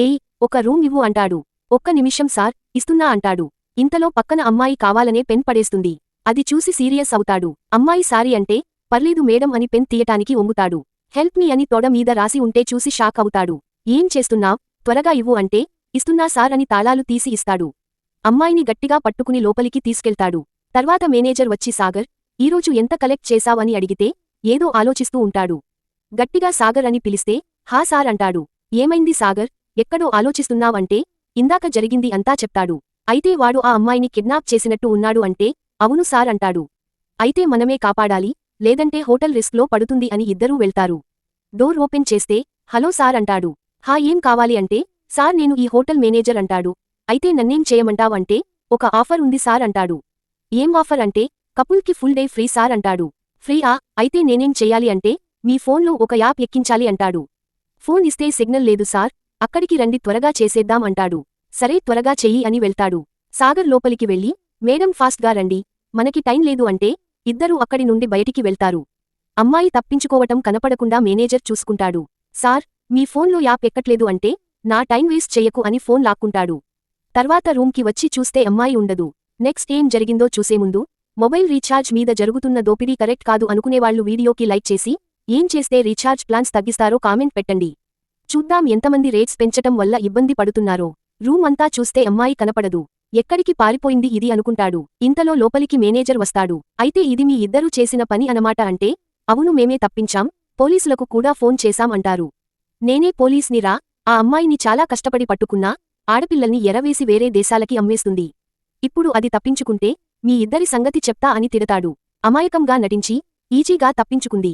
ఏయ్ ఒక రూమ్ ఇవ్వు అంటాడు. ఒక్క నిమిషం సార్ ఇస్తున్నా అంటాడు. ఇంతలో పక్కన అమ్మాయి కావాలనే పెన్ పడేస్తుంది. అది చూసి సీరియస్ అవుతాడు. అమ్మాయి సారీ అంటే పర్లేదు మేడం అని పెన్ తీయటానికి ఒమ్ముతాడు. హెల్ప్ మీ అని తొడ మీద రాసి ఉంటే చూసి షాక్ అవుతాడు. ఏం చేస్తున్నావ్? త్వరగా ఇవ్వు అంటే ఇస్తున్నా సార్ అని తాళాలు తీసి ఇస్తాడు. అమ్మాయిని గట్టిగా పట్టుకుని లోపలికి తీసుకెళ్తాడు. తర్వాత మేనేజర్ వచ్చి సాగర్ ఈరోజు ఎంత కలెక్ట్ చేశావని అడిగితే ఏదో ఆలోచిస్తూ ఉంటాడు. గట్టిగా సాగర్ అని పిలిస్తే హా సార్ అంటాడు. ఏమైంది సాగర్? ఎక్కడో ఆలోచిస్తున్నావంటే ఇందాక జరిగింది అంతా చెప్తాడు. అయితే వాడు ఆ అమ్మాయిని కిడ్నాప్ చేసినట్టు ఉన్నాడు అంటే అవును సార్ అంటాడు. అయితే మనమే కాపాడాలి లేదంటే హోటల్ రిస్క్లో పడుతుంది అని ఇద్దరూ వెళ్తారు. డోర్ ఓపెన్ చేస్తే హలో సార్ అంటాడు. హా ఏం కావాలి అంటే సార్ నేను ఈ హోటల్ మేనేజర్ అంటాడు. అయితే నన్నేం చేయమంటావంటే ఒక ఆఫర్ ఉంది సార్ అంటాడు. ఏం ఆఫర్ అంటే కపుల్కి ఫుల్ డే ఫ్రీ సార్ అంటాడు. ఫ్రీ ఆ అయితే నేనేం చెయ్యాలి అంటే మీ ఫోన్లో ఒక యాప్ ఎక్కించాలి అంటాడు. ఫోన్ ఇస్తే సిగ్నల్ లేదు సార్ అక్కడికి రండి త్వరగా చేసేద్దాం అంటాడు. సరే త్వరగా చెయ్యి అని వెళ్తాడు. సాగర్ లోపలికి వెళ్ళి మేడం ఫాస్ట్గా రండి. మనకి టైం లేదు అంటే ఇద్దరూ అక్కడి నుండి బయటికి వెళ్తారు. అమ్మాయి తప్పించుకోవటం కనపడకుండా మేనేజర్ చూసుకుంటాడు. సార్ మీ ఫోన్లో యాప్ ఎక్కట్లేదు అంటే నా టైం వేస్ట్ చెయ్యకు అని ఫోన్ లాక్కుంటాడు. తర్వాత రూమ్కి వచ్చి చూస్తే అమ్మాయి ఉండదు. నెక్స్ట్ ఏం జరిగిందో చూసే ముందు మొబైల్ రీఛార్జ్ మీద జరుగుతున్న దోపిడీ కరెక్ట్ కాదు అనుకునేవాళ్ళు వీడియోకి లైక్ చేసి ఏం చేస్తే రీఛార్జ్ ప్లాన్స్ తగ్గిస్తారో కామెంట్ పెట్టండి. చూద్దాం ఎంతమంది రేట్స్ పెంచటం వల్ల ఇబ్బంది పడుతున్నారో. రూమ్ అంతా చూస్తే అమ్మాయి కనపడదు. ఎక్కడికి పారిపోయింది ఇది అనుకుంటాడు. ఇంతలో లోపలికి మేనేజర్ వస్తాడు. అయితే ఇది మీ ఇద్దరూ చేసిన పని అనమాట అంటే అవును మేమే తప్పించాం పోలీసులకు కూడా ఫోన్ చేశాం అంటారు. నేనే పోలీస్నిరా ఆ అమ్మాయిని చాలా కష్టపడి పట్టుకున్నా ఆడపిల్లల్ని ఎరవేసి వేరే దేశాలకి అమ్మేస్తుంది. ఇప్పుడు అది తప్పించుకుంటే మీ ఇద్దరి సంగతి చెప్తా అని తిడతాడు. అమాయకంగా నటించి ఈజీగా తప్పించుకుంది.